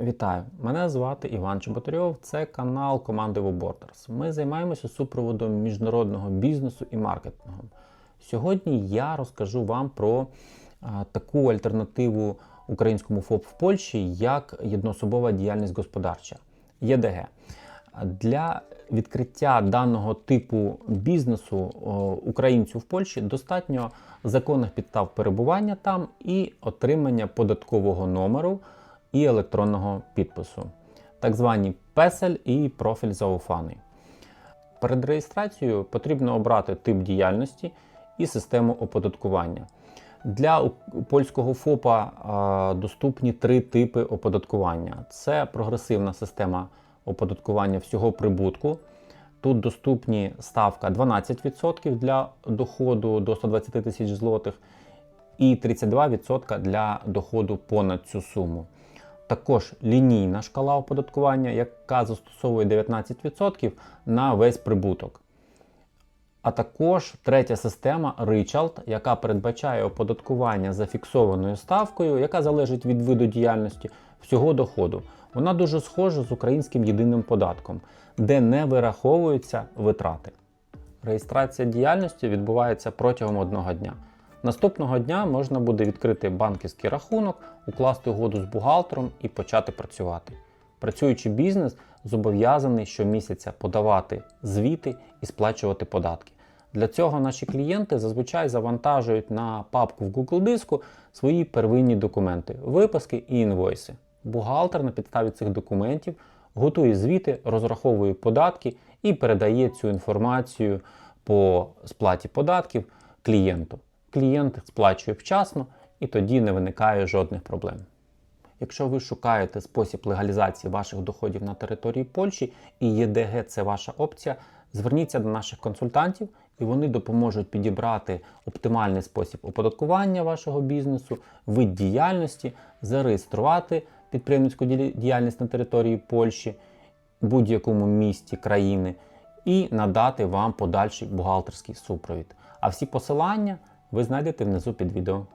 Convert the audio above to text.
Вітаю! Мене звати Іван Чеботарьов. Це канал команди WebOrders. Ми займаємося супроводом міжнародного бізнесу і маркетингом. Сьогодні я розкажу вам про а, таку альтернативу українському ФОП в Польщі, як єдноособова діяльність господарча ЄДГ. Для відкриття даного типу бізнесу о, українцю в Польщі достатньо законних підстав перебування там і отримання податкового номеру і електронного підпису, так звані песель і профіль зауфаний. Перед реєстрацією потрібно обрати тип діяльності і систему оподаткування. Для польського ФОПа доступні три типи оподаткування: це прогресивна система оподаткування всього прибутку. Тут доступні ставка 12% для доходу до 120 тисяч злотих і 32% для доходу понад цю суму. Також лінійна шкала оподаткування, яка застосовує 19% на весь прибуток. А також третя система Richard, яка передбачає оподаткування за фіксованою ставкою, яка залежить від виду діяльності всього доходу. Вона дуже схожа з українським єдиним податком, де не вираховуються витрати. Реєстрація діяльності відбувається протягом одного дня. Наступного дня можна буде відкрити банківський рахунок, укласти угоду з бухгалтером і почати працювати. Працюючий бізнес зобов'язаний щомісяця подавати звіти і сплачувати податки. Для цього наші клієнти зазвичай завантажують на папку в Google диску свої первинні документи, виписки і інвойси. Бухгалтер на підставі цих документів готує звіти, розраховує податки і передає цю інформацію по сплаті податків клієнту. Клієнт сплачує вчасно і тоді не виникає жодних проблем. Якщо ви шукаєте спосіб легалізації ваших доходів на території Польщі і ЄДГ це ваша опція, зверніться до наших консультантів і вони допоможуть підібрати оптимальний спосіб оподаткування вашого бізнесу, вид діяльності, зареєструвати підприємницьку діяльність на території Польщі, будь-якому місті країни і надати вам подальший бухгалтерський супровід. А всі посилання ви знайдете внизу під відео.